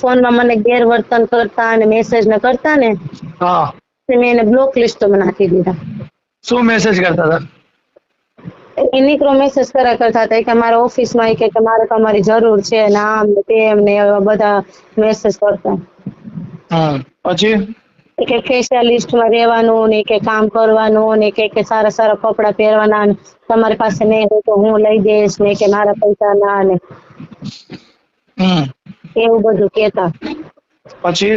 ફોનમાં મને ગેરવર્તન કરતા અને મેસેજ ને કરતા ને હા. મેં એને બ્લોક લિસ્ટમાં નાખી દીધા. શું મેસેજ કરતા હતા? એની ક્રો મેસેજ કર્યા કરતા હતા. કે મારા ઓફિસમાં કે કે મારે તમારી જરૂર છે ને આમ ને તેમ ને બધા મેસેજ કરતા. હમ. પછી? કે ફેશિયાલિસ્ટમાં રહેવાનું ને કે કામ કરવાનું ને કે કે સારા સારા કપડાં પહેરવાના ને તમારી પાસે નહીં હોય તો હું લઈ દઈશ ને કે મારા પૈસા ના. ને એવું બધું કેતા પછી?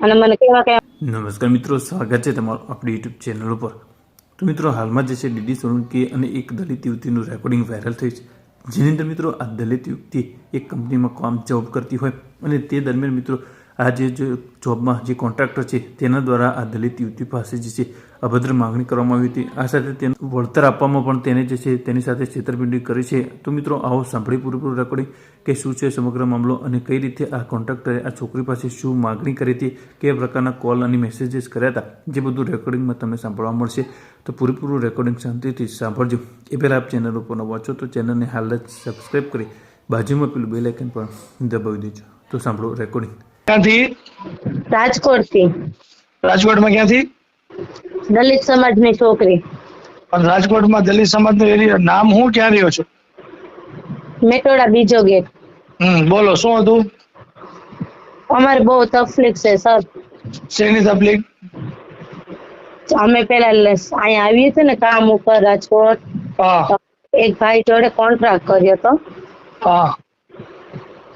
અને મને કેવા કે નમસ્કાર મિત્રો સ્વાગત છે તમારું આપણી યુટ્યુબ ચેનલ ઉપર. તો મિત્રો હાલમાં જે છે ડીડી સોલંકી અને એક દલિત યુવતીનું રેકોર્ડિંગ વાયરલ થયું છે. જેની અંદર મિત્રો આ દલિત યુવતી એક કંપનીમાં કામ જોબ કરતી હોય અને તે દરમિયાન મિત્રો આ જે જોબમાં જે કોન્ટ્રાક્ટર છે, તેના દ્વારા આ દલિત યુવતી પાસે જે છે, અભદ્ર માગણી કરવામાં આવી હતી. આ સાથે તેનું વળતર આપવામાં પણ તેને જે છે, તેની સાથે છેતરપિંડી કરી છે. તો મિત્રો, આવો સાંભળી પૂરેપૂરું રેકોર્ડિંગ કે શું છે સમગ્ર મામલો અને કઈ રીતે આ કોન્ટ્રાક્ટરે આ છોકરી પાસે શું માગણી કરી હતી, કયા પ્રકારના કોલ અને મેસેજીસ કર્યા હતા, જે બધું રેકોર્ડિંગમાં તમને સાંભળવા મળશે. તો પૂરેપૂરું રેકોર્ડિંગ શાંતિથી સાંભળજો. એ પહેલાં આપ ચેનલ ઉપર વાંચો તો ચેનલને હાલ જ સબસ્ક્રાઈબ કરી બાજુમાં પેલું બેલ આઇકન પણ દબાવી દેજો. તો સાંભળો રેકોર્ડિંગ. ક્યાંથી? રાજકોટથી. રાજકોટમાં ક્યાંથી? દલિત સમાજની છોકરી. પણ રાજકોટમાં દલિત સમાજનું એરિયા નામ હું ક્યાં રહ્યો છું? મેટોડા બીજો ગેટ. હમ બોલો શું હતું? અમારે બહુ તકલીફ છે સર. શેની તકલીફ? અમે પેલા અહીંયા આવીએ છીએ ને કામ ઉપર રાજકોટ. એક ભાઈ જોડે કોન્ટ્રાક્ટ કર્યો હતો.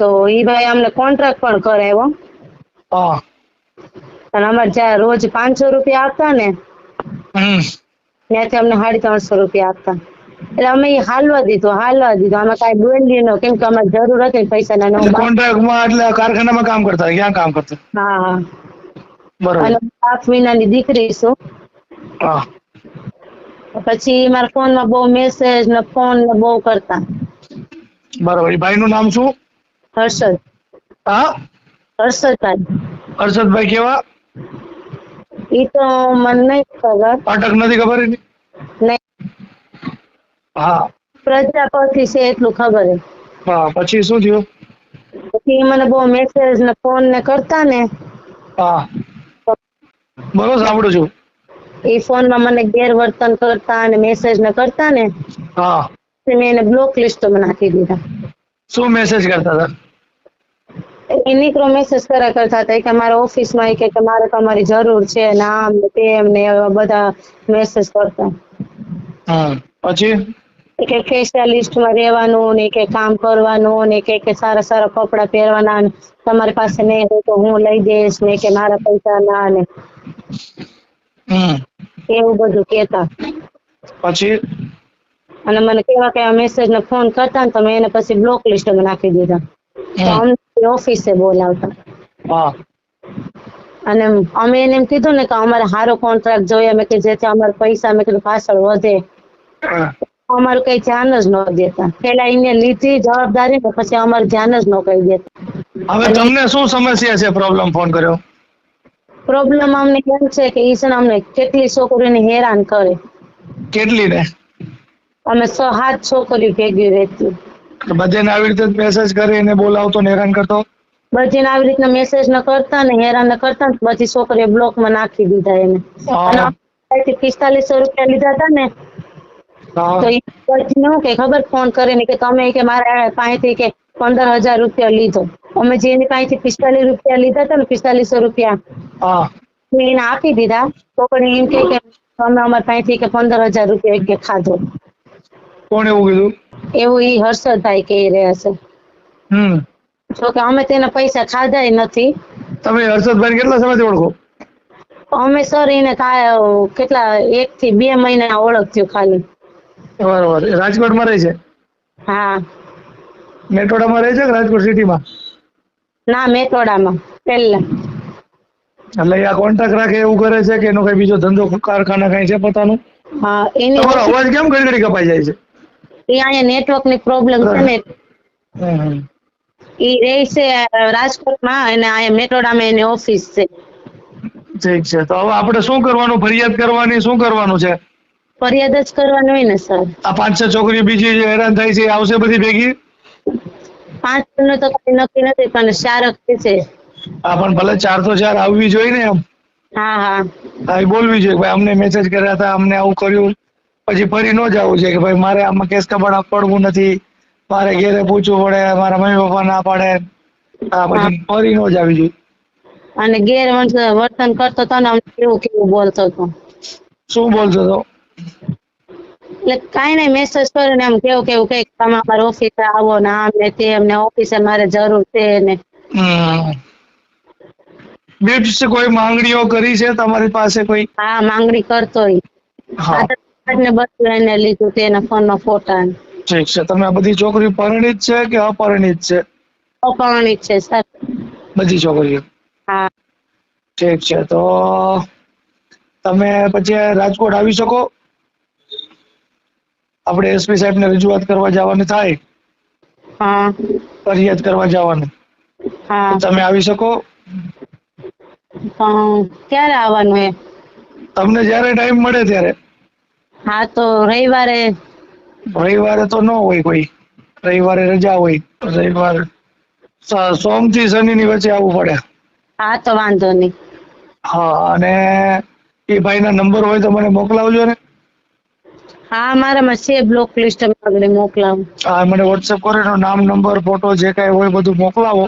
તો ઈ ભાઈ અમને કોન્ટ્રાક્ટ પણ કરાવ્યો. હા. અને અમારે જ્યાં રોજ પાંચસો રૂપિયા આપતા ને ત્યાંથી અમને સાડી ત્રણસો રૂપિયા આપતા. એટલે અમે એ હાલવા દીધું હાલવા દીધું. અમે કઈ બોલી નો કેમ કે અમારે જરૂર હતી પૈસા ના કોન્ટ્રાક્ટમાં એટલે કારખાનામાં કામ કરતા ક્યાં કામ કરતા? હા હા. બરોબર. અને આઠ મહિનાની દીકરી છું. હા. પછી મારા ફોનમાં બહુ મેસેજ ને ફોન ને બહુ કરતા. બરોબર. ભાઈ નું નામ શું? હર્ષદ. હા? હર્ષદભાઈ. હર્ષદભાઈ કેવા? ઈ તો મને નહીં ખબર. અટક નથી ખબર એની? નહીં. હા. પ્રજાપતિ છે એટલું ખબર છે હા પછી શું થયું? પછી મને બહુ મેસેજ ને ફોન ને કરતા ને. હા. બોલો સાંભળું છું. એ ફોનમાં મને ગેરવર્તન કરતા અને મેસેજ ને કરતા ને. હા. મેં એને બ્લોક લિસ્ટમાં નાખી દીધા. શું મેસેજ કરતા હતા? એ નીકળો મેસેજ કર્યા કરતા હતા કે મારા ઓફિસમાં કે કે મારે તમારી જરૂર છે ને આમ ને તેમ ને બધા મેસેજ કરતા. હમ પછી? કે ફેશિયાલિસ્ટમાં રહેવાનું ને કે કામ કરવાનું ને કે કે સારા સારા કપડાં પહેરવાના ને તમારી પાસે નહીં હોય તો હું લઈ દઈશ ને કે મારા પૈસા ના ને. એવું બધું કેતા પછી? અને મને કેવા કેવા મેસેજ ને ફોન કરતા ને તો મેં એને પછી બ્લોક લિસ્ટમાં નાખી દીધા. તો અમને ઓફિસે બોલાવતા. અને અમે એને એમ કીધું ને કે અમારે સારો કોન્ટ્રાક્ટ જોઈએ. મેં કે જેથી અમારે પૈસા મેં કીધું પાછળ વધે. અમારું કઈ ધ્યાન જ ન દેતા. પેલા એને લીધી જવાબદારી ને પછી અમારું ધ્યાન જ ન કહી દેતા. હવે તમને શું સમસ્યા છે પ્રોબ્લેમ ફોન કર્યો? પ્રોબ્લેમ અમને એમ છે કે ઈશન અમને કેટલી છોકરીને હેરાન કરે. કેટલી ને અમે છ સાત છોકરીઓ ભેગી રહેતી. બધાને આવી રીતે મેસેજ કરીને બોલાવતો ને હેરાન કરતો બધીને આવી રીતના મેસેજ ન કરતા ને હેરાન ન કરતા ને બધી છોકરીઓ બ્લોકમાં નાખી દીધા એને. અને હા. અમારાથી પિસ્તાલીસો રૂપિયા લીધા હતા ને હા. તો ઈ પછી હું કે ખબર ફોન કરીને કે તમે કે મારા પાસેથી કે પંદર હજાર રૂપિયા લીધો. અમે જે એની પાસેથી પિસ્તાલીસ રૂપિયા લીધા હતા ને પિસ્તાલીસો રૂપિયા હા. મેં એને આપી દીધા. તો પણ એમ કે કે તમે અમારા પાસેથી કે પંદર હજાર રૂપિયા કે ખાધો. કોણ એવું કીધું? એવું ઈ હર્ષદભાઈ કહી રહ્યા છે. હમ. જો કે અમે તેના પૈસા ખાધા નથી. તમે હર્ષદભાઈ કેટલા સમયથી ઓળખો? અમે સર એને કેટલા એક થી બે મહિના ઓળખ્યું ખાલી. બરોબર. રાજકોટ રાજકોટમાં રહે છે? હા. મેટોડામાં રહે છે કે રાજકોટ સિટીમાં? ના મેટોડામાં. પેલા એટલે આ કોન્ટ્રાક્ટ રાખે એવું કરે છે કે એનો કઈ બીજો ધંધો કારખાના કઈ છે પોતાનું? હા એની અવાજ કેમ ઘડી ઘડી કપાઈ જાય છે? એ અહીંયા નેટવર્કની પ્રોબ્લેમ છે ને. ઈ રહે છે રાજકોટમાં અને અહીંયા મેટોડામાં એની ઓફિસ છે. ઠીક છે. તો હવે આપણે શું કરવાનું? ફરિયાદ કરવાની? શું કરવાનું છે? ફરિયાદ જ કરવાની હોય ને સર. આ પાંચ છ છોકરીઓ બીજી જે હેરાન થાય છે આવશે બધી ભેગી? પાંચનું તો કઈ નક્કી નથી પણ ચાર જ છે. હા પણ ભલે ચાર તો ચાર આવવી જોઈએ ને એમ. હા હા. હા એ બોલવી જોઈએ ભાઈ અમને મેસેજ કર્યા હતા અમને આવું કર્યું. પછી ફરી ન જવું છે કે ભાઈ મારે આમાં કેસ કબાડ પડવું નથી. મારે ઘેરે પૂછવું પડે મારા મમ્મી પપ્પા ના પાડે. હા. પછી ફરી ન જવી જોઈએ. અને ગેરવર્તન વર્તન કરતો તો ને કેવું કેવું બોલતો તો? શું બોલતો તો? એટલે કાંઈ નઈ મેસેજ કર્યો ને એમ કેવું કેવું કંઈક તમે અમારી ઓફિસે આવો ને આમ ને તે ને ઓફિસે મારે જરૂર છે ને. ગિફ્ટ કોઈ માંગણીઓ કરી છે તમારી પાસે કોઈ? હા માંગણી કરતો હોય. હા. ને બધું એને લીધું તેના ફોન નો ફોટા. ઠીક છે. તમે આ બધી છોકરીઓ પરણિત છે કે અપરણિત છે? અપરણિત છે સર. બધી છોકરીઓ? હા. ઠીક છે. તો તમે પછી રાજકોટ આવી શકો? આપણે એસપી સાહેબને રજૂઆત કરવા જવાની થાય? હા. ફરિયાદ કરવા જવાની? હા. તમે આવી શકો? ક્યારે આવવાનું એ? તમને જ્યારે ટાઈમ મળે ત્યારે. હા તો રવિવારે રવિવારે તો ન હોય કોઈ. રવિવારે રજા હોય. રવિવાર સોમથી શનિ ની વચ્ચે આવવું પડે. હા તો વાંધો નહીં. હા અને એ ભાઈના નંબર હોય તો મને મોકલાવજો ને. હા મારામાં છે બ્લોક લિસ્ટ આગળ મોકલાવું. હા મને વોટ્સએપ કરો એનો નામ નંબર ફોટો જે કાંઈ હોય બધું મોકલાવો.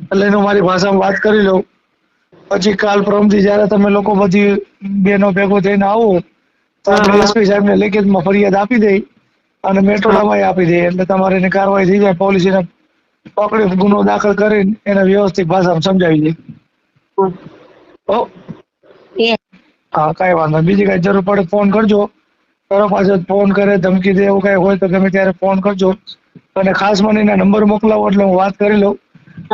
એટલે એનું મારી ભાષામાં વાત કરી લઉં. પછી કાલ પ્રમથી જ્યારે તમે લોકો બધી બેનો ભેગો થઈને આવો તો આપણે એસપી સાહેબને લેખિતમાં ફરિયાદ આપી દઈ અને મેટ્રોલામાં આપી દઈએ એટલે તમારે એને કાર્યવાહી થઈ જાય. પોલીસ એને પકડી ગુનો દાખલ કરીને એને વ્યવસ્થિત ભાષામાં સમજાવી દે. હો. હા. કાંઈ વાંધો. બીજી કાંઈ જરૂર પડે ફોન કરજો. કરો પાછો ફોન કરે ધમકી દે એવું કાંઈ હોય તો ગમે ત્યારે ફોન કરજો. અને ખાસ મને એના નંબર મોકલાવો એટલે હું વાત કરી લઉં.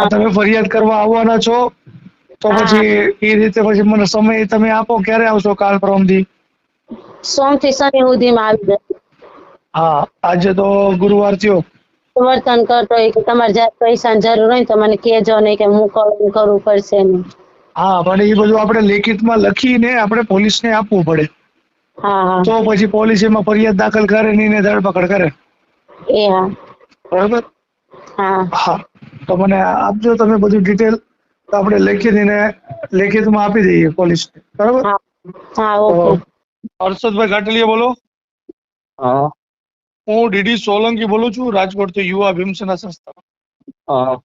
તમે ફરિયાદ કરવા આવવાના છો તો પછી એ રીતે પછી મને સમય તમે આપો ક્યારે આવશો કાલ પરમથી? સોમથી શનિ સુધીમાં આવી જશે હા આજે તો ગુરુવાર થયો. વર્તન કરતો હોય કે તમારે જ્યારે પૈસાની જરૂર હોય તો મને કહેજો નહીં કે હું કરું કરવું પડશે નહીં હા પણ એ બધું આપણે લેખિતમાં લખીને આપણે પોલીસને આપવું પડે. હા હા. તો પછી પોલીસ એમાં ફરિયાદ દાખલ કરે ને એને ધરપકડ કરે. એ હા. બરાબર? હા. હા. તો મને આપજો તમે બધું ડિટેલ તો આપણે લેખિત એને લેખિતમાં આપી દઈએ પોલીસ બરાબર? હા. ઓકે. હર્ષદભાઈ ઘાટલીયા બોલો. હા. હું ડીડી સોલંકી બોલું છું રાજકોટથી યુવા ભીમસેના સંસ્થા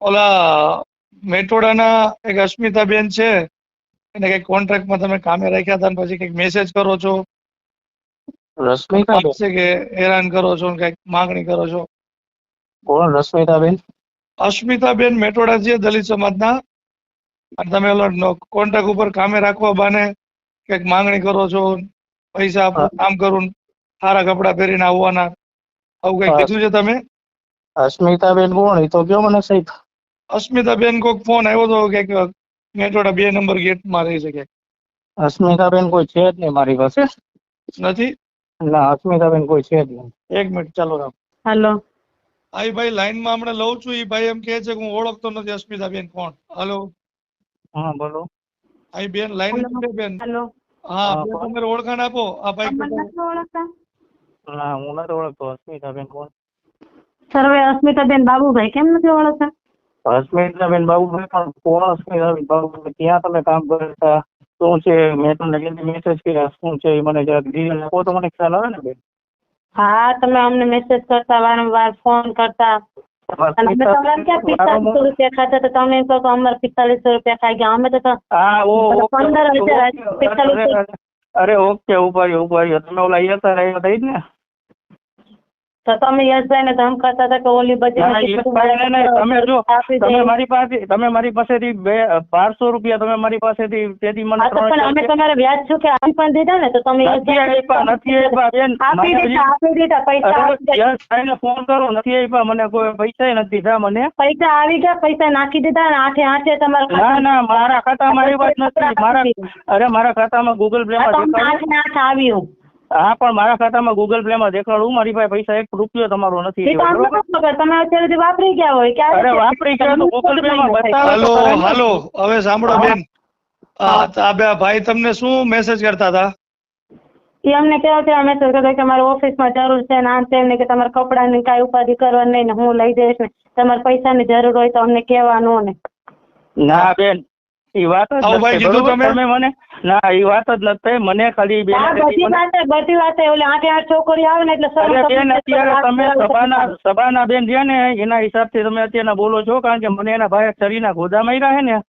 ઓલા મેટોડાના એક અસ્મિતાબેન છે એને કંઈક કોન્ટ્રાક્ટમાં તમે કામે રાખ્યા હતા પછી કંઈક મેસેજ કરો છો. છે કે હેરાન કરો છો કંઈક માંગણી કરો છો? કોણ રશ્મિતાબેન અસ્મિતાબેન મેટોડા છે દલિત સમાજના. અને તમે ઓલા કોન્ટ્રાક્ટ ઉપર કામે રાખવા બાને કંઈક માંગણી કરો છો પૈસા આપો, કામ કરું સારા કપડા પહેરીને આવવાના આવું કંઈક કીધું છે તમે? અસ્મિતાબેન કોણ? એ તો કયો મને સાહેબ અસ્મિતાબેન કોઈક ફોન આવ્યો હતો કે મેટોડા બે નંબર ગેટમાં રહી શકે અસ્મિતાબેન કોઈ છે જ નહીં મારી પાસે. નથી? ના અસ્મિતાબેન કોઈ છે જ નહીં. એક મિનિટ ચાલો રામ. હેલો. આ ભાઈ લાઈનમાં હમણાં લઉં છું એ ભાઈ એમ કહે છે કે હું ઓળખતો નથી અસ્મિતાબેન કોણ. હેલો. હા બોલો. આ બેન લાઈન છે બેન. હાલો. હા તમારે ઓળખાણ આપો. આ ભાઈ ઓળખતા? ના હું નથી ઓળખતો. અસ્મિતાબેન કોણ સર્વે અસ્મિતાબેન બાબુભાઈ કેમ નથી ઓળખતા? અસ્મિતાબેન બાબુભાઈ પણ કોણ અસ્મિતાબેન બાબુભાઈ ક્યાં તમે કામ કરતા શું છે? મેં તમને કેટલી મેસેજ કર્યા. શું છે? એ મને જરાક ડિટેલ આપો તો મને ખ્યાલ આવે ને બેન? હા તમે અમને મેસેજ કરતા વારંવાર ફોન કરતા. અમે તમારે ક્યાં પિસ્તાલીસો રૂપિયા ખાતા તો તમે એમ કહો કે અમારે પિસ્તાલીસો રૂપિયા ખાઈ ગયા. અમે તો પંદર હજાર. પિસ્તાલીસ અરે, ઓકે ઉપાડ્યો ઉપાડ્યો. તમે ઓલા યસર આવ્યા જ ને? તો તમે યશભાઈ ને ધમ કરતા હતા કે ઓલી બધી તમે જો તમે મારી પાસે તમે મારી પાસેથી બે બારસો રૂપિયા તમે મારી પાસેથી તેથી મને પણ અમે તમારે વ્યાજ છું કે આપી પણ દીધા ને તો તમે નથી આપ્યા નથી આપ્યા બેન. આપી દીધા આપી દીધા પૈસા યશભાઈ ને ફોન કરો નથી આપ્યા મને કોઈ પૈસા નથી દીધા મને. પૈસા આવી ગયા પૈસા નાખી દીધા ને આઠે આઠે તમારા ના ના મારા ખાતામાં આવ્યા વાત નથી. મારા અરે મારા ખાતામાં ગૂગલ પે માં આઠે આઠ આવ્યું. હા પણ મારા ખાતામાં ગૂગલ પ્લે માં દેખાડું. મારી પાસે પૈસા એક રૂપિયો તમારો નથી તમે અત્યારે વાપરી ગયા હોય ક્યારે અરે વાપરી ગયા તો ગૂગલ પે માં બતાવે હેલો ને. હાલો. હવે સાંભળો બેન. આ બે ભાઈ તમને શું મેસેજ કરતા હતા? એ અમને કેવા કેવા મેસેજ કરતા કે મારે ઓફિસમાં જરૂર છે ને આમ તેમ ને કે તમારે કપડાની કાંઈ ઉપાધિ કરવાની નહીં ને હું લઈ જઈશ ને. તમારે પૈસાની જરૂર હોય તો અમને કહેવાનું ને. ના બેન. ઈ વાત જ? તમે? મને ના ઈ વાત જ નથી મને ખાલી બેન બધી વાત બધી વાતે ઓલી આઠે આઠ છોકરી આવે ને એટલે બેન અત્યારે તમે સભાના સભાના બેન છે ને એના હિસાબથી તમે અત્યારના બોલો છો કારણ કે મને એના ભાઈ શરીરના ગોદા માર્યા છે ને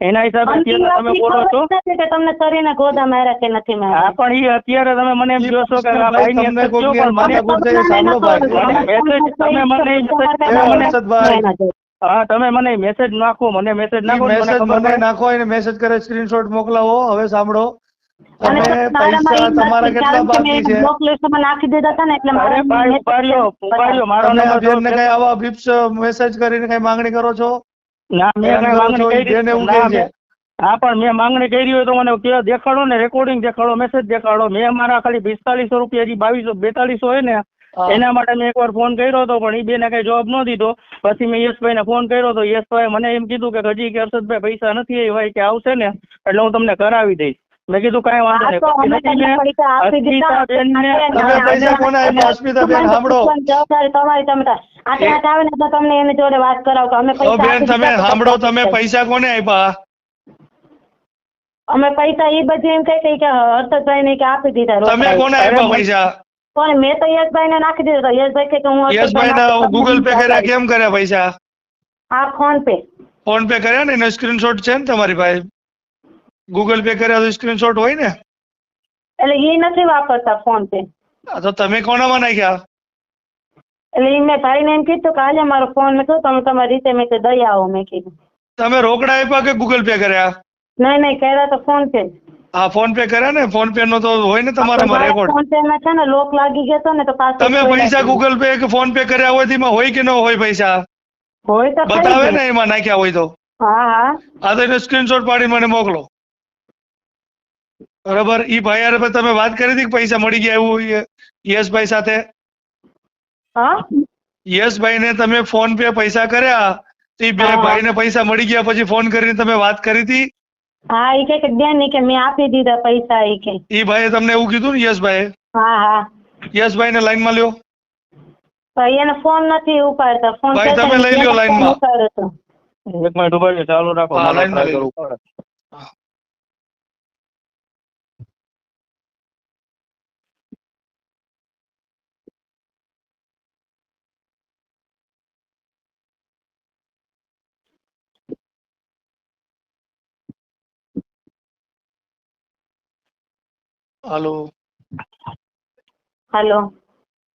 એના હિસાબે અત્યારે તમે બોલો છો કે તમને શરીરના ગોદા માર્યા કે નથી હા પણ ઈ અત્યારે તમે મને એમ કહો છો કે આ ભાઈ ની અંદર પણ મને ગોદા સાંભળો ભાઈ. તમે મને ઈ message એ તમે મને- હા તમે મને મેસેજ નાખો મને મેસેજ નાખો મેસેજ મને નાખો એને મેસેજ કરે સ્ક્રીનશોટ મોકલાવો. હવે સાંભળો. તમે પૈસા તમારા કેટલા બાકી છે? બ્લોક લિસ્ટમાં નાખી દીધા હતા ને એટલે અરે મારા નંબર બેનને કઈ આવા વિપ્સ મેસેજ કરીને કઈ માંગણી કરો છો? ના મેં કઈ માંગણી કરી બેન એવું કહે છે. હા પણ મેં માંગણી કરી હોય તો મને કે દેખાડો ને રેકોર્ડિંગ દેખાડો મેસેજ દેખાડો. મેં મારા ખાલી પિસ્તાલીસો રૂપિયા હજી બાવીસો બેતાલીસો હોય ને. એના માટે મેં એકવાર ફોન કર્યો હતો પણ એ બેને કઈ જવાબ ન દીધો. પછી મેં યશભાઈને ફોન કર્યો તો યશભાઈ મને એમ કીધું કે હજી કે હર્ષદભાઈ પૈસા નથી એ ભાઈ કે આવશે ને એટલે હું તમને કરાવી દઈશ. મેં કીધું કઈ વાંધો નહીં. તમે પૈસા કોને આપ્યા? અમે પૈસા એ બધી એમ કહી કે હર્ષદભાઈ ને કે આપી દીધા તમે કોને આપ્યા પૈસા? પણ મેં તો યશભાઈ ને નાખી દીધો તો યશભાઈ કહે કે હું યશભાઈ હર્ષદભાઈને ગૂગલ પે કર્યા આપી કેમ કર્યા પૈસા હા ફોન પે ફોન પે કર્યા ને એનો સ્ક્રીનશોટ છે ને તમારી પાસે ગૂગલ પે કર્યા તો સ્ક્રીનશોટ હોય ને એટલે એ નથી વાપરતા ફોન પે આ તો તમે કોનામાં નાખ્યા એટલે ઈ મેં ભાઈને એમ કીધું કે આજે મારો ફોન મેં કીધું તમે તમારી રીતે મેં કીધું દઈ આવો મેં કીધું તમે રોકડા આપ્યા કે ગૂગલ પે કર્યા નહીં નહીં કર્યા તો ફોન પે હા ફોન પે કર્યા ને? ફોન પે નો તો હોય ને તમારા રેકોર્ડ ફોન પે માં છે ને લોક લાગી ગયો ને તો પાછું તમે પૈસા ગૂગલ પે કે ફોન પે કર્યા હોય તેમાં હોય કે ન હોય પૈસા? હોય તો બતાવે ને એમાં નાખ્યા હોય તો. હા હા. આ તો એનો સ્ક્રીનશોટ પાડી મને મોકલો. બરાબર? ઈ ભાઈ પછી તમે વાત કરી હતી કે પૈસા મળી ગયા એવું? યશ ભાઈ સાથે? હા? યશભાઈ ને તમે ફોન પે પૈસા કર્યા તો ઈ બે ભાઈ ને પૈસા મળી ગયા પછી ફોન કરીને તમે વાત કરી હતી. હા એ કે જ્ઞાન કે મેં આપી દીધા પૈસા એ કે એ ભાઈએ તમને એવું કીધું ને યશભાઈ હા હા. યશભાઈ ને લાઈનમાં લ્યો. ભાઈ એને ફોન નથી ઉપાડતા. ફોન ભાઈ, તમે લઈ લ્યો લાઈન તો. એક મિનિટ ઊભા ચાલુ રાખો. લાઈન મારે લાઈનમાં try લઈ લો. કરવું પડે. હાલો. હાલો.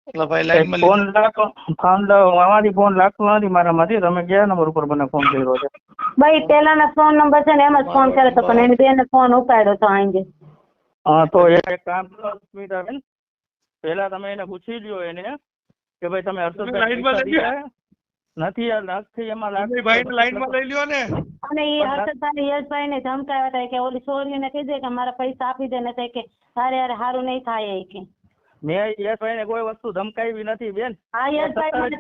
એટલે ભાઈ લાઈનમાં ફોન લાગતો ફોન લાવ- આમાંથી ફોન લાગતો નથી મારામાંથી તમે કયા નંબર ઉપર મને ફોન કર્યો છે? ભાઈ પેલાના ફોન નંબર છે ને એમ જ ફોન કર્યો તો પણ એની બેને ફોન ઉપાડ્યો તો આંજે હા તો એક કામ કરો સ્મિતાબેન પહેલા તમે એને પૂછી લ્યો એને કે ભાઈ તમે હર્ષદભાઈ નથી યાર નથી એમાં લાગતું. ભાઈ લાઈનમાં લઈ લ્યો ને. અને એ હર્ષદભાઈ યશભાઈ ને ધમકાવ્યા હતા કે ઓલી છોરીને કહી દે કે મારા પૈસા આપી દે ને કે તારે યાર સારું નહીં થાય એ કે. મેં યશભાઈને કોઈ વસ્તુ ધમકાવી નથી બેન. હા યશભાઈ ને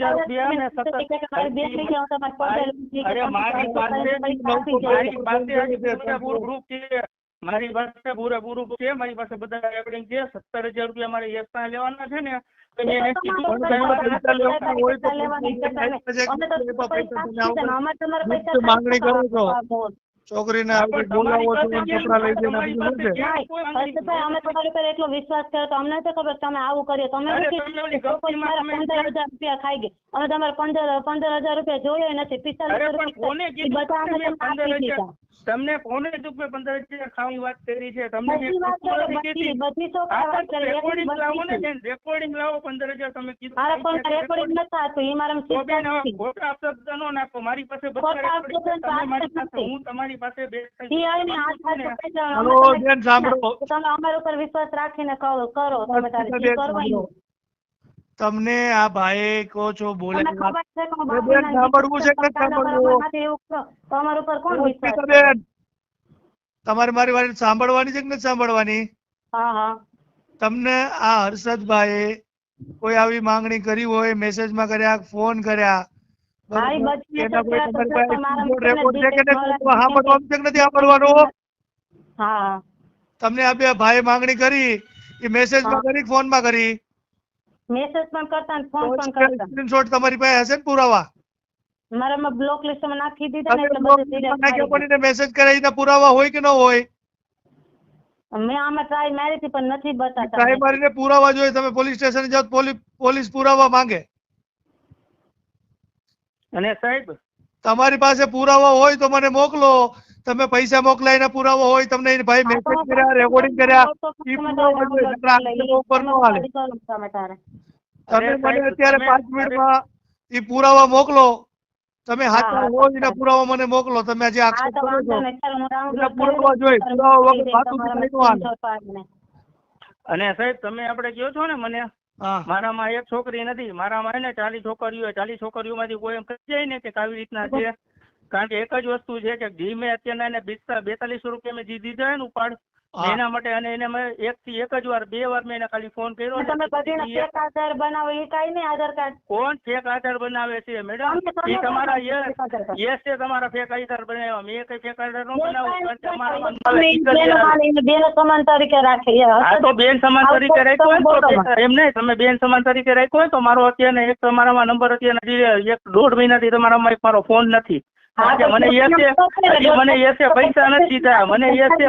મારી અરે પૈસા પૂરેપૂરું છે. મારી પાસે પૂરેપૂરું proof છે. મારી પાસે બધા રેકોર્ડિંગ છે. સત્તર હજાર રૂપિયા મારે યશ પાસે લેવાના છે ને. માંગણી કરો છો. છોકરીને આપણે બોલાવો છો કપડા લઈ જઈને આ શું છે? હર્ષભાઈ અમે તમારી પર એટલો વિશ્વાસ કર્યો તો અમને નથી ખબર તમે આવું કર્યો તમે પંદર હજાર રૂપિયા ખાઈ ગઈ અમે તમારે પંદર પંદર હજાર રૂપિયા જોયો નથી. પિસ્તાલીસ રૂપિયા બધા તમને કોને કીધું પંદર હજાર ખાવાની વાત કરી છે? તમને તો બધી લાવો ને છે. લાવો પંદર હજાર તમે કીધું. મારા પણ રેકોર્ડિંગ નથી થતું એ મારા તો ખોટા શબ્દ નો નાખો. મારી પાસે બધા. હું તમારી પાસે પકડી જાઓ. હાલો બેન સાંભળો. તમે અમારા ઉપર વિશ્વાસ રાખીને કરો કરો તમે તારે. કરવાનું તમને આ ભાઈ કહો છો બોલે સાંભળવું છે કે ઉપર કોણ વિશ્વાસ તમારે મારી વાત સાંભળવાની છે કે નથી સાંભળવાની? હા હા. તમને આ હર્ષદભાઈ કોઈ આવી માંગણી કરી હોય મેસેજમાં કર્યા ફોન કર્યા તમને આ ભાઈ માંગણી કરી એ મેસેજમાં કરી ફોનમાં કરી? મેસેજ પણ કરતા ને ફોન પણ કરતા. સ્ક્રીનશોટ તમારી પાસે હશે ને પુરાવા? મારામાં બ્લોક લિસ્ટમાં નાખી દીધા ને એટલે બ્લોક બધું લિસ્ટમાં delete નાખ્યા પણ મેસેજ કરે પુરાવા હોય કે ન હોય? મેં આમાં ટ્રાય મારી હતી પણ નથી બતાતા. ટ્રાય મારીને પુરાવા જોઈએ. તમે પોલીસ સ્ટેશન જાઓ પોલીસ પુરાવા માંગે. અને સાહેબ તમારી પાસે પુરાવા હોય તો મને મોકલો. તમે પૈસા મોકલાઈને પુરાવો પુરાવા હોય તમને ભાઈ મેસેજ કર્યા રેકોર્ડિંગ કર્યા. તમે મને અત્યારે પાંચ મિનિટમાં એ પુરાવા મોકલો. તમે હાથમાં હોય એના પુરાવા મને મોકલો. તમે આજે આક્ષેપ કરો છો પુરાવા જોઈ, પુરાવા વગર વાતું. અને સાહેબ તમે આપણે કહો છો ને મને? મારામાં એક છોકરી નથી. મારામાં હે ને ચાલીસ છોકરીઓ ચાલીસ છોકરીઓમાંથી કોઈ એમ કહી જાય ને કે આવી રીતના છે. કારણ કે એક જ વસ્તુ છે કે ઘી મેં અત્યારના એને બેતા- બેતાલીસો રૂપિયા મેં જી દીધા ને ઉપાડ. એના માટે અને એને મેં એક થી એક જ વાર બે વાર મેં એને ખાલી ફોન કર્યો તમે બધીના છે આધાર બનાવો એ કાંઈ નહીં આધાર કાર્ડ? કોણ ફેક આધાર બનાવે છે મેડમ એ તમારા યસ છે તમારા ફેક આધાર બનાવ્યા મેં કઈ ફેક આધાર નો બેનો સમાન તરીકે રાખે હા તો બેન સમાન તરીકે રાખ્યો હોય તો એમ નહીં તમે બેન સમાન તરીકે રાખ્યો હોય તો મારો અત્યારે એક તમારામાં નંબર અત્યારે એક દોઢ મહિનાથી તમારામાં એક મારો ફોન નથી. મને મને યસે પૈસા નથી દીધા. મને યસે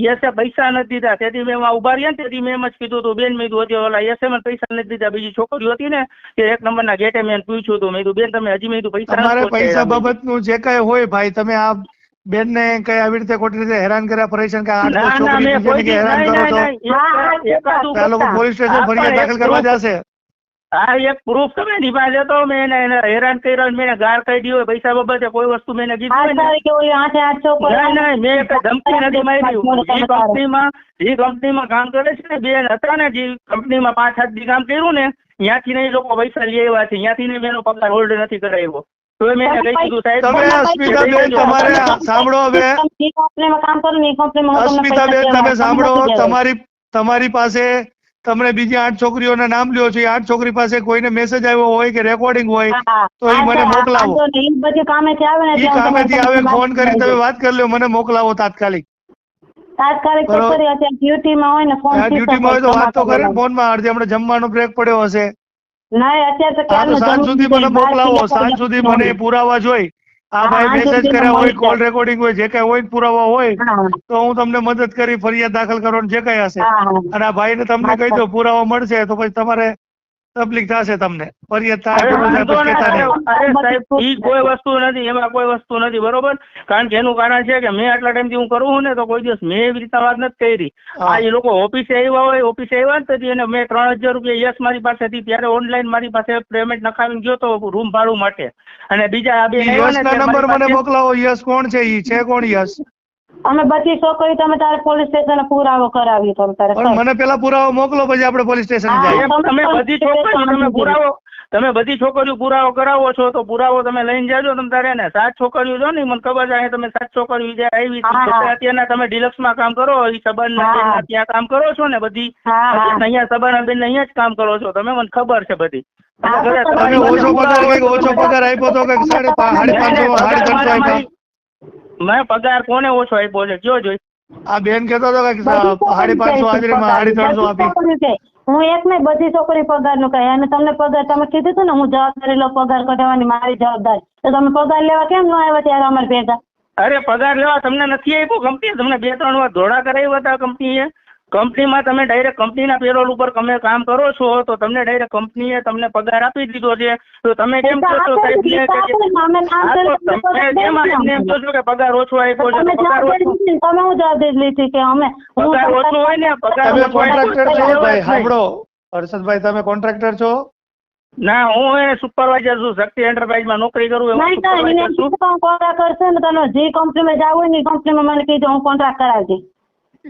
યસે પૈસા નથી દીધા. તેથી મેં ઊભા રહ્યા ને તેથી મેં એમ જ કીધું હતું બેન મેં કીધું ઓલા યસે મને પૈસા નથી દીધા. બીજી છોકરીઓ હતી ને કે એક નંબરના ગેટે મેં પૂછ્યું હતું. મેં કીધું બેન તમે હજી મેં કીધું પૈસા તમારે પૈસા બાબતનું જે કઈ હોય ભાઈ તમે આ બેન ને કઈ આવી રીતે ખોટી રીતે હેરાન કર્યા પરેશાન કે આ છોકરી હેરાન કરો તો? લોકો પોલીસ સ્ટેશન ફરિયાદ દાખલ કરવા જશે. હા એક પ્રૂફ તમે એની પાસે તો. મેં એને એને હેરાન કર્યો મેં ગાર કહી દીધો પૈસા બાબતે. કોઈ વસ્તુ મેં કીધું નહીં નહીં મેં ધમકી નથી મારી જે કંપનીમાં જે કંપનીમાં કામ કરે છે ને બેન હતા ને જે કંપનીમાં પાંચ સાત દી કામ કર્યું ને ત્યાંથી નહીં લોકો પૈસા લઈ આવ્યા છે. ત્યાંથી નહીં એનો પગાર હોલ્ડ નથી કરાવ્યો. તો મેં એને કહી દીધું સાહેબ તમે અસ્મિતાબેન તમારે સાંભળો હવે. અસ્મિતાબેન તમે સાંભળો. તમારી તમારી પાસે તમને બીજી આઠ છોકરીઓના નામ લ્યો છો એ આઠ છોકરી પાસે કોઈને મેસેજ આવ્યો હોય કે રેકોર્ડિંગ હોય. તો એ મને મોકલાવો. ઈ બધું કામેથી આવે ને કામેથી આવે ફોન કરી તમે વાત કરી લો મને મોકલાવો તાત્કાલિક. તાત્કાલિક તો અત્યારે ડ્યુટીમાં હોય ને ફોન ડ્યુટીમાં હોય તો વાત તો કરે ફોનમાં અડધી હમણાં જમવાનો બ્રેક પડ્યો હશે. નહીં અત્યારે તો સાંજ સુધી મને મોકલાવો સાંજ સુધી મને પુરાવા જોઈ. આ ભાઈ મેસેજ કર્યા હોય કોલ રેકોર્ડિંગ હોય જે કઈ હોય પુરાવા હોય તો હું તમને મદદ કરી ફરિયાદ દાખલ કરવાનું જે કઈ હશે. અને આ ભાઈને તમને કહી દો પુરાવા મળશે તો પછી તમારે તકલીફ થશે તમને. કોઈ વસ્તુ નથી એમાં કોઈ વસ્તુ નથી બરોબર? કારણ કે એનું કારણ છે કે મેં આટલા ટાઈમથી હું કરું છું ને તો કોઈ દિવસ મેં એવી રીતના વાત નથી કરી. આ એ લોકો ઓફિસે આવ્યા હોય ઓફિસે આવ્યા ને તો એને મેં ત્રણ હજાર રૂપિયા યસ મારી પાસેથી ત્યારે ઓનલાઈન મારી પાસે પેમેન્ટ નખાવીને ગયો તો રૂમ ભાડું માટે. અને બીજા આ બે નંબર મને મોકલાવો યશ કોણ છે ઈ છે કોણ યશ અમે બધી છોકરી તમે તારે પોલીસ સ્ટેશન પુરાવો કરાવી તો તારે પણ મને પેલા પુરાવો મોકલો પછી આપણે પોલીસ સ્ટેશન જઈએ. તમે બધી છોકરીઓ તમે પુરાવો તમે બધી છોકરીઓ પુરાવો કરાવો છો તો પુરાવો તમે લઈને જાજો તમે તારે ને સાત છોકરીઓ છો ને મને ખબર છે તમે સાત છોકરીઓ જે આવી અત્યારના તમે ડિલક્સમાં કામ કરો એ સબન ત્યાં કામ કરો છો ને બધી હા, હા. અત્યારે અહીંયા સબન બેન અહીંયા જ કામ કરો છો તમે મને ખબર છે બધી. તમે ઓછો પગાર ઓછો પગાર આપ્યો તો કંઈક સાડી પાંચસો સાડી ત્રણસો આપ્યા. મેં પગાર કોને ઓછો આપ્યો છે? કયો જોઈ? આ બેન કહેતો હતો કે સાડી પાંચસો હાજરીમાં સાડી ત્રણસો આપી. હું એક નહીં બધી છોકરી પગારનું કહે અને તમને પગાર તમે કીધું હતું ને હું જવાબદારી લો પગાર કઢાવવાની મારી જવાબદારી. તો તમે પગાર લેવા કેમ ન આવ્યા ત્યારે અમારે ભેગા? અરે પગાર લેવા તમને નથી આપ્યો કંપનીએ તમને બે ત્રણ વાર ધોળા કરાવ્યા હતા કંપનીએ કંપનીમાં તમે ડાયરેક્ટ કંપનીના પેરોલ ઉપર તમે કામ કરો છો તો તમને ડાયરેક્ટ કંપનીએ તમને પગાર આપી દીધો છે. તો તમે કેમ કહો છો સાહેબને કે- તમે કેમ પગાર એમ કહો છો કે પગાર ઓછો આપ્યો છે તો પગાર ઓછો તમે હું જવાબદારી લીધી કે અમે પગાર ઓછો હોય ને પગાર તમે કોન્ટ્રાક્ટર છો ભાઈ સાંભળો હર્ષદભાઈ તમે કોન્ટ્રાક્ટર છો? ના હું એ સુપરવાઇઝર છું શક્તિ એન્ટરપ્રાઇઝમાં નોકરી કરું એવું નહીં તો એને કોન્ટ્રાક્ટ કરશે ને તમે જે કંપનીમાં જાવ હોય ને એ કંપનીમાં મને કીધું હું કોન્ટ્રાક્ટ કરાવી હા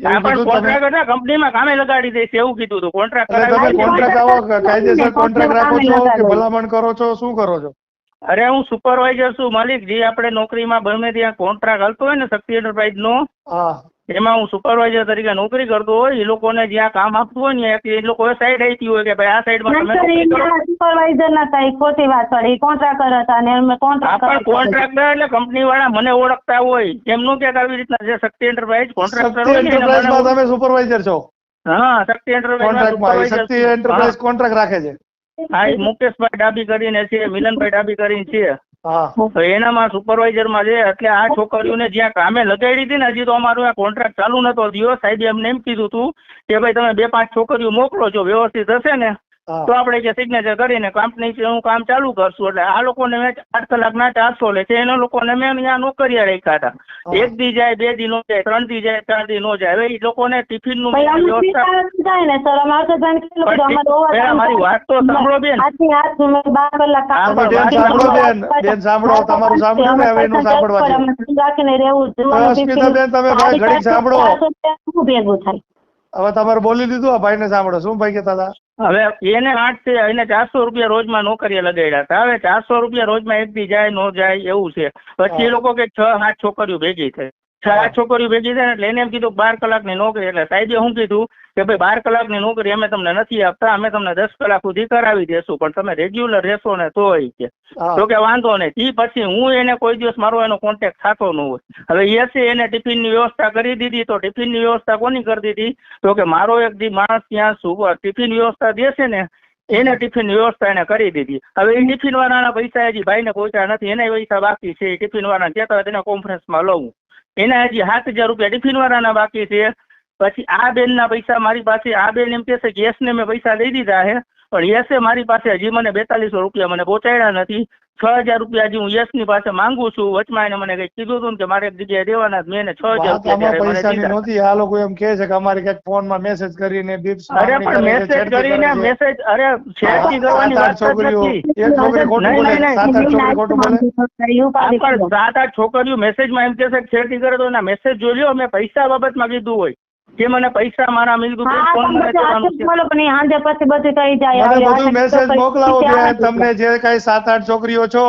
કંપનીમાં કામે લગાડી દઈશ એવું કીધું હતું કોન્ટ્રાક્ટ તમે કોન્ટ્રાક્ટ આવો કાયદેસર કોન્ટ્રાક્ટ રાખો છો કે ભલામણ કરો છો શું કરો છો? અરે હું સુપરવાઇઝર છું માલિક. જે આપણે નોકરીમાં ગમે ત્યાં કોન્ટ્રાક્ટ હાલતો હોય ને શક્તિ એન્ટરપ્રાઇઝ નો હા. એમાં હું સુપરવાઇઝર તરીકે નોકરી કરતો હોય એ લોકોને જ્યાં કામ આપતું હોય ને એ લોકોએ સાઈડ આપી હોય કે ભાઈ આ સાઈડમાં તમે સુપરવાઇઝર ના થાય ખોટી વાત પડે. કોન્ટ્રાક્ટર હતા ને અમે કોન્ટ્રાક્ટર કોન્ટ્રાક્ટ કોન્ટ્રાક્ટર એટલે કંપની વાળા મને ઓળખતા હોય. એમનું કે આવી રીતના જે શક્તિ એન્ટરપ્રાઇઝ કોન્ટ્રાક્ટર હોય તમે સુપરવાઇઝર છો. હા Shakti enterprise Shakti enterprise contract રાખે છે. હા મુકેશભાઈ ડાબી કરીને છે મિલનભાઈ ડાબી કરીને છે. એનામાં સુપરવાઇઝરમાં માં છે એટલે આ છોકરીઓને જ્યાં કામે લગાડી હતી ને હજી તો અમારું આ કોન્ટ્રાક્ટ ચાલુ નતો થયો સાહેબે અમને એમ કીધું હતું કે ભાઈ તમે બે પાંચ છોકરીઓ મોકલો છો વ્યવસ્થિત હશે ને. તો આપણે કે સિગ્નેચર કરીને કંપની હું કામ ચાલુ કરશું. એટલે આ લોકોને મેં આઠ કલાકના ચારસો લે છે એના લોકોને મેં અહીંયા નોકરીયા રાખ્યા હતા. એક દી જાય બે દી નો જાય ત્રણ દી જાય ચાર દી નો જાય. હવે એ લોકોને ટિફિનનું મારી વાત તો સાંભળો બેન. સાંભળો સાંભળો, ને, એનું સાંભળવા તમે ભાઈ સાંભળો. હવે તમારે બોલી દીધું આ ભાઈને સાંભળો. શું ભાઈ કેતા હતા? હવે એને આઠ છે એને ચારસો રૂપિયા રોજમાં નોકરીએ લગાડ્યા હતા. હવે ચારસો રૂપિયા રોજમાં એક દી જાય નો જાય એવું છે. પછી એ લોકો કે છ સાત છોકરીઓ ભેગી થઈ. છ છોકરીઓ ભેગી થાય એટલે એને એમ કીધું બાર કલાકની નોકરી. એટલે સાહેબે શું કીધું કે ભાઈ બાર કલાકની નોકરી અમે તમને નથી આપતા અમે તમને દસ કલાક સુધી કરાવી દેશું પણ તમે રેગ્યુલર રહેશો ને તો કે. તો કે વાંધો નહીં. એ પછી હું એને કોઈ દિવસ મારો એનો કોન્ટેક્ટ થતો ન હોય. હવે એસે એને ટિફિનની વ્યવસ્થા કરી દીધી તો ટિફિનની વ્યવસ્થા કોની કરી દીધી? તો કે મારો એક દી માણસ ત્યાં શું ટિફિન વ્યવસ્થા દેશે ને એને ટિફિન વ્યવસ્થા એને કરી દીધી. હવે એ ટિફિન વાળાના પૈસા હજી ભાઈને પહોંચ્યા નથી એના પૈસા બાકી છે. એ ટિફિન વાળાને કહેતા હોય તેને કોન્ફરન્સમાં લઉં. એના હજી સાત હજાર રૂપિયા ટિફિન વાળાના બાકી છે. પછી આ બેનના પૈસા મારી પાસે, આ બેન એમ કહેશે કે યસને મેં પૈસા દઈ દીધા છે. પણ યસે મારી પાસે હજી મને બેતાલીસો રૂપિયા મને પહોંચાડ્યા નથી. છ હજાર રૂપિયા હજી હું યશની પાસે માંગુ છું. વચમાં એને મને કઈ કીધું હતું કે મારે એક જગ્યાએ દેવાના છે. મેં એને છ હજાર રૂપિયા નહોતી. આ લોકો એમ કહે છે કે અમારે ક્યાંક ફોનમાં મેસેજ કરીને બીપ્સ અરે પણ મેસેજ કરીને મેસેજ અરે છેડતી કરવાની વાત છોકરીઓ નથી. એક છોકરી ખોટું બોલે સાત આઠ છોકરી ખોટું બોલે સાત આઠ છોકરીઓ મેસેજમાં એમ કહેશે કે છેડતી કરે તો એના મેસેજ જોઈ લ્યો. મેં પૈસા બાબતમાં કીધું હોય. કે મને પૈસા મારા મેં કીધું ફોન મને બધું છે. બોલો પણ એ સાંજે પછી બધું થઈ જાય. મને બધું મેસેજ મોકલાવો બેન તમને જે કઈ સાત આઠ છોકરીઓ છો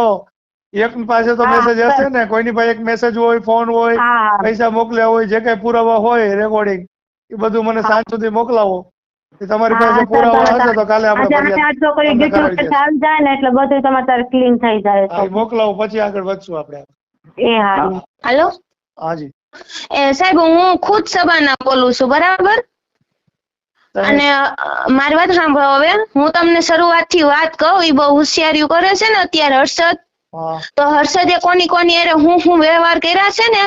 એક પાસે તો મેસેજ હશે ને કોઈની પાસે એક મેસેજ હોય ફોન હોય પૈસા મોકલ્યા હોય જે કઈ પુરાવા હોય રેકોર્ડિંગ એ બધું મને સાંજ સુધી મોકલાવો. એ તમારી પાસે પુરાવા હશે તો કાલે આપણે એટલે બધું તમારે તારે ક્લીન થઈ જાય. મોકલાવો પછી આગળ વધશું આપણે. એ હા. હાલો? હાજી સાહેબ હું ખુદ સભાના બોલું છું બરાબર? અને મારી વાત સાંભળો હવે. હું તમને શરૂઆતથી વાત કહું એ બહુ હોશિયારીઓ કરે છે ને અત્યારે હર્ષદ. તો હર્ષદે કોની કોની અરે હું હું વ્યવહાર કર્યા છે ને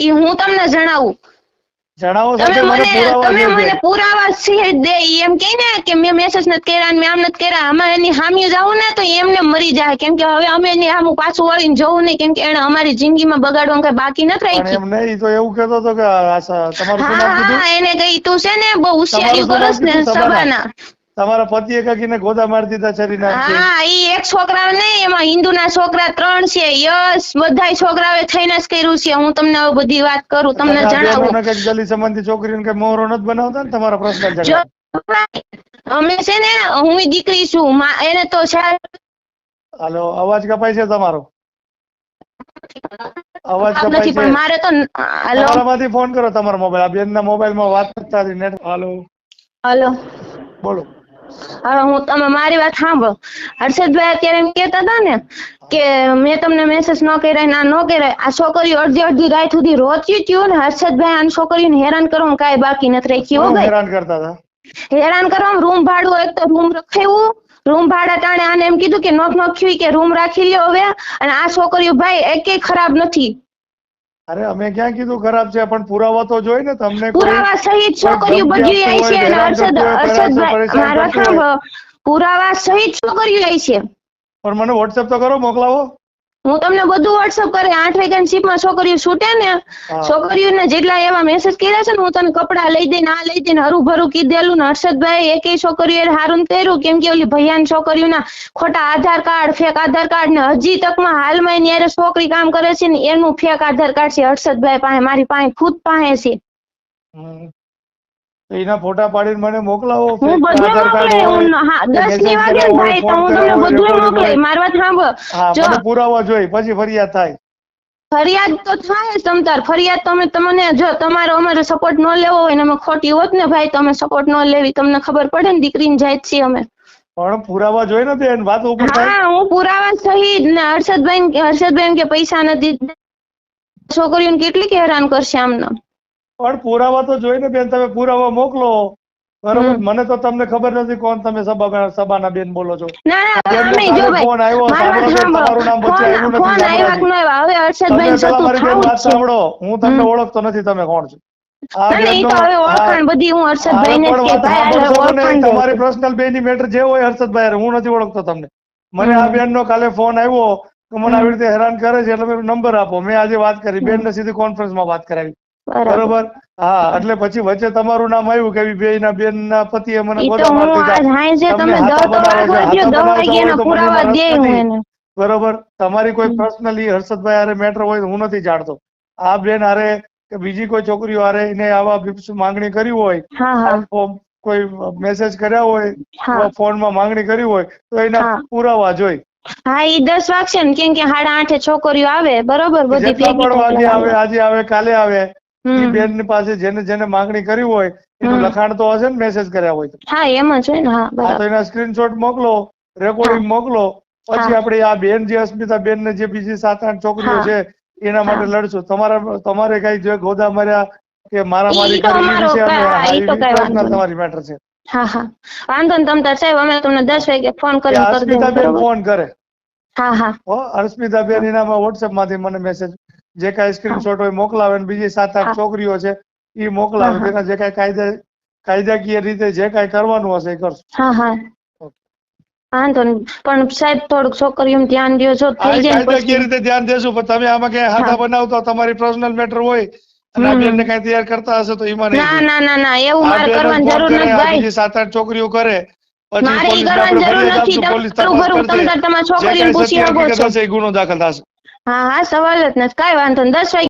એ હું તમને જણાવું. જણાવો તમે મને મને તમે મને પુરાવા સહિત દે એમ કહે ને કે મેં મેસેજ નથી કર્યા મેં આમ નથી કર્યા. અમે એની હામી જાવું ને તો એમને મરી જાય. કેમ કે હવે અમે એની સામું પાછું વળીને જવું નહીં. કેમ કે એને અમારી જિંદગીમાં બગાડવાનું કઈ બાકી નથી રાખી એમ નહીં તો એવું કહેતો હતો કે તમારું હા હા એને કઈ તું છે ને બહુ હોશિયારી કરસ ને સભાના. તમારા પતિ કાકીને ગોદા મારી દીધા છરી નાખી. હા ઈ એક છોકરા નહીં એમાં હિન્દુના છોકરા ત્રણ છે. યસ બધાય છોકરાઓએ થઈને જ કર્યું છે. હું તમને હવે બધી વાત કરું તમને જણાવું. કંઈક ગલી સંબંધી છોકરીને કઈ મોહરો નથી બનાવતા ને તમારા પ્રશ્ન અમે છે ને હું દીકરી છું એને તો છે હાલો અવાજ કપાય છે તમારો? અવાજ કપાય નથી છે. પણ મારે તો હાલો. તમારામાંથી ફોન કરો તમારો મોબાઈલ. આ બેનના મોબાઈલમાં વાત કરતા હતી નેટ હાલો. હાલો. બોલો. હવે હું તમે મારી વાત સાંભળો. હર્ષદભાઈ અત્યારે એમ કહેતા હતા ને કે મેં તમને મેસેજ ન કર્યા ના ન કર્યા. આ છોકરીઓ અડધી અડધી રાત સુધી રોતી થયું ને. હર્ષદભાઈ આ છોકરીને હેરાન કરવાનું કાંઈ બાકી નથી રાખ્યું હેરાન કરતા હતા? હેરાન કરવામાં રૂમ ભાડું એક તો રૂમ રખાયું. રૂમ ભાડા ટાણે આને એમ કીધું કે નોખ નોખ્યું કે રૂમ રાખી લ્યો હવે. અને આ છોકરીઓ ભાઈ એકેય ખરાબ નથી. અરે અમે ક્યાં કીધું ખરાબ છે? પણ પુરાવા તો જોઈ ને તમને પુરાવા સહિત છોકરીઓ બધી આવી છે અને અરશદ અરશદભાઈ મારો પુરાવા સહિત છોકરીઓ આવી છે? પણ મને વોટ્સએપ તો કરો મોકલાવો. હું તમને બધું વોટ્સઅપ કરે આઠ વેકેન્સીમાં છોકરીઓ છૂટે ને. છોકરીઓને જેટલા એવા મેસેજ કર્યા છે ને હું તને કપડા લઈ દઈને આ લઈ દઈને હરું ભરું કીધેલું ને હર્ષદભાઈ એકેય છોકરીઓ હારું કર્યું. કેમ કે ઓલી ભૈયાન છોકરીઓના ખોટા Aadhaar card fake Aadhaar card ને હજી તકમાં હાલમાં એની છોકરી કામ કરે છે ને એનું ફેક આધાર કાર્ડ છે હર્ષદભાઈ પાસે મારી પાસે ખુદ પાસે છે. એના ફોટા પાડીને મને મોકલાવો હું બધું મોકલે હું હા ની વાગે ભાઈ તો હું તમને બધું મોકલે મારી વાત સાંભળો. જો પુરાવા જોઈ પછી ફરિયાદ થાય. ફરિયાદ તો થાય તમતાર ફરિયાદ તમે તમને જો તમારો અમારો સપોર્ટ ન લેવો હોય ને અમે ખોટી હોત ને ભાઈ તમે સપોર્ટ ન લેવી તમને ખબર પડે ને દીકરીને જાય છીએ અમે. પણ પુરાવા જોઈએ ને બેન વાત ઉપર હા હું પુરાવા સહિત ને હર્ષદભાઈ હર્ષદભાઈ કે પૈસા નથી છોકરીઓને કેટલી હેરાન કરશે આમને? પણ પુરાવા તો જોઈને બેન તમે પુરાવા મોકલો. બરોબર? મને તો તમને ખબર નથી કોણ તમે સભા સભાના બેન બોલો છો. ના ના ફોન આવ્યો, બેન, તમારું નામ વચ્ચે આવ્યું નથી ન મારી બેન વાત સાંભળો. હું તમને ઓળખતો નથી તમે કોણ છો. ના, ના, ને. તમારી પર્સનલ બેની મેટર જે હોય હર્ષદભાઈ હું નથી ઓળખતો તમને. મને આ બેન નો કાલે ફોન આવ્યો. મને આવી રીતે હેરાન કરે છે એટલે નંબર આપો. મેં આજે વાત કરી. બેનને સીધી કોન્ફરન્સમાં વાત કરાવી. બરાબર. હા એટલે પછી વચ્ચે તમારું નામ આવ્યું કે બે ના બેન ના પતિ મને બરોબર? તમારી કોઈ પર્સનલી હર્ષદભાઈ હારે મેટર હોય તો હું નથી જાણતો. આ બેન હારે કે બીજી કોઈ છોકરીઓ હારે એને આવા માંગણી કરી હોય કોઈ મેસેજ કર્યા હોય ફોન ફોનમાં માંગણી કરી હોય તો એના. પુરાવા જોઈ. હા ઈ દસ વાગશે ને કેમ કે સાડા આઠે છોકરીઓ આવે બરોબર બધી ભેગી આવે આજે આવે કાલે આવે એ બેનની પાસે જેને જેને માંગણી કરી હોય એનું લખાણ તો હશે ને મેસેજ કર્યા હોય તો. હા એમ જ હોય ને હા બરાબર તો એના સ્ક્રીનશોટ મોકલો રેકોર્ડિંગ મોકલો પછી. આપણે આ બેન જે અસ્મિતા બેન ને જે બીજી સાત આઠ છોકરીઓ છે એના માટે લડશું. તમારા તમારે કઈ જો ગોદા માર્યા કે મારા મારી કરી વિશે અમે. તમારી મેટર છે. હા હા. વાંધો ને તમ તાર સાહેબ અમે તમને દસ વાગે ફોન કરી અસ્મિતા બેન ફોન કરે. હો એનામાં વોટ્સએપમાંથી મને મેસેજ જે કાંઈ સ્ક્રીનશોટ હોય મોકલાવે બીજી સાત આઠ છોકરીઓ છે એ મોકલાવે. તેના જે કાંઈ કાયદા કાયદાકીય રીતે જે કાંઈ કરવાનું હશે એ કરશું. હા હા. વાંધો નહીં. પણ સાહેબ થોડુંક છોકરીઓ ધ્યાન દો છો થઈ જાય કાયદાકીય રીતે ધ્યાન દેશું પણ તમે આમાં કઈ હાથા બનાવતા તમારી પર્સનલ મેટર હોય અને કઈ બેનને કાંઈ તૈયાર કરતા હશે તો એમાં ના ના ના ના. એવું મારે કરવાની જરૂર નથી ભાઈ. સાત આઠ છોકરીઓ કરે. મારે ઈ કરવાની જરૂર નથી. તમે તમારા પૂછી. શકો છો ગુનો દાખલ થશે. હા હા સવાલ જ નથી. કઈ વાંધો નહીં દસ વાગે